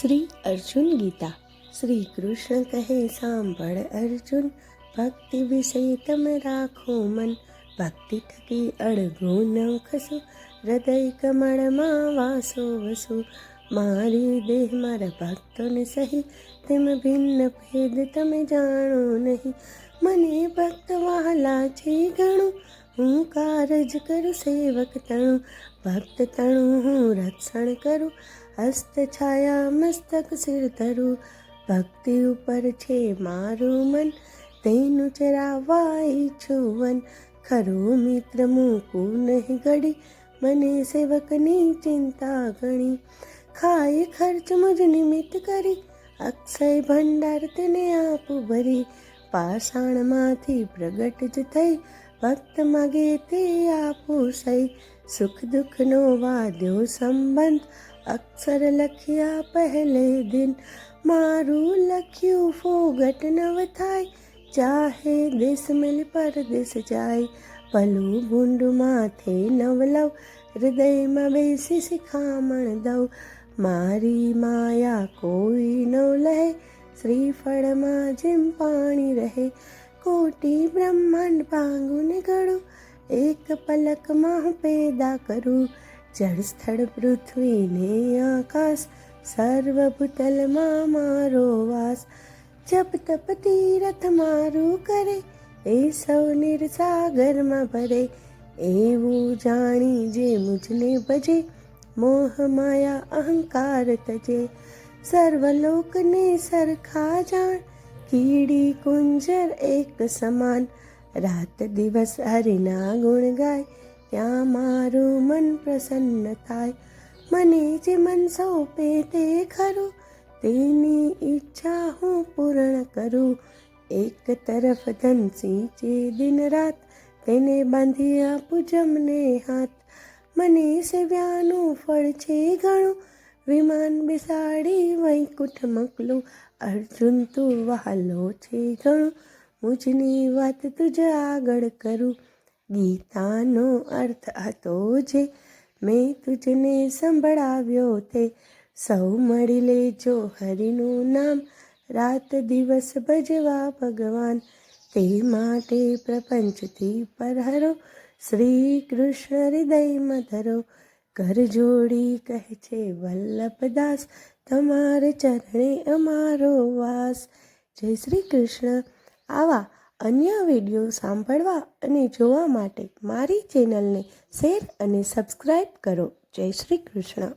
શ્રી અર્જુન ગીતા. શ્રી કૃષ્ણ કહે, સાંભળ અર્જુન, ભક્તિ વિશે તમે રાખો મન. ભક્તિ થકી અડગો ન ખસો હૃદય કમળમાં વાસો વસો. મારી દેહ મારા ભક્તોને સહી, તેમ ભિન્ન ભેદ તમે જાણો નહીં. મને ભક્ત વહાલા છે ઘણું હું કારજ કરું સેવક તણું, ભક્ત તણું, હું રક્ષણ કરું, હસ્ત છાયા મસ્તક સિર ધરું, ભક્તિ ઉપર છે મારું મન, તેનું ચરાવવા ઈચ્છું વન. ખરો મિત્ર, મૂકું નહીં ઘડી, મને સેવકની ચિંતા ગણી. ખાય ખર્ચ મુજ નિમિત્ત કરી, અક્ષય ભંડાર તેને આપું ભરી. પાષાણમાંથી પ્રગટ જ થઈ ભક્ત માગે તે આપું સહી સુખ દુઃખનો વાદ્યો સંબંધ. અક્ષર લખ્યા પહેલે દિન, મારું લખ્યું ફોગટ નવ થાય. ચાહે દેશ મિલ પરદેશ જાય, ભલું ભૂંડ માથે નવલવ હૃદયમાં બેસી શિખામણ દઉં, મારી માયા કોઈ ન લહે. શ્રીફળમાં જેમ પાણી રહે કોટી બ્રહ્માંડ પાંગું ને ગળું, એક પલકમાં પેદા કરું. જળ સ્થળ પૃથ્વીને આકાશ, સર્વભૂતલમાં મારો વાસ. જપ તપ તીરથ મારું કરે, એ સૌ નિરસાગરમાં ભરે. એવું જાણી જે મુજને ભજે, મોહ માયા અહંકાર તજે. સર્વલોકને સરખા જાણ કીડી કુંજર એક સમાન. રાત દિવસ હરિના ગુણ ગાય, ત્યાં મારું મન પ્રસન્ન થાય. મને જે મન સોંપે તે ખરું, તેની ઈચ્છા હું પૂર્ણ કરું. એક તરફ ધન સિંચે દિન રાત, તેને બાંધી આપું જમને હાથ. મને સેવ્યાનું ફળ છે ઘણું વિમાન બેસાડી વૈકુંઠ મોકલું. અર્જુન તું વહાલો છે ઘણું મુજની વાત તુજ આગળ કરું. ગીતાનો અર્થ હતો જે મેં તુજને સંભળાવ્યો તે. સૌ મળી લેજો હરિનું નામ. રાત દિવસ ભજવા ભગવાન. તે માટે પ્રપંચથી પરહરો. શ્રી કૃષ્ણ હૃદયમાં ધરો. કર જોડી કહે છે, વલ્લભદાસ, તમારે ચરણે અમારો વાસ. જય શ્રી કૃષ્ણ. આવા અન્ય વીડિયો સાંભળવા અને જોવા માટે મારી ચેનલને શેર અને સબસ્ક્રાઈબ કરો. જય શ્રી કૃષ્ણ.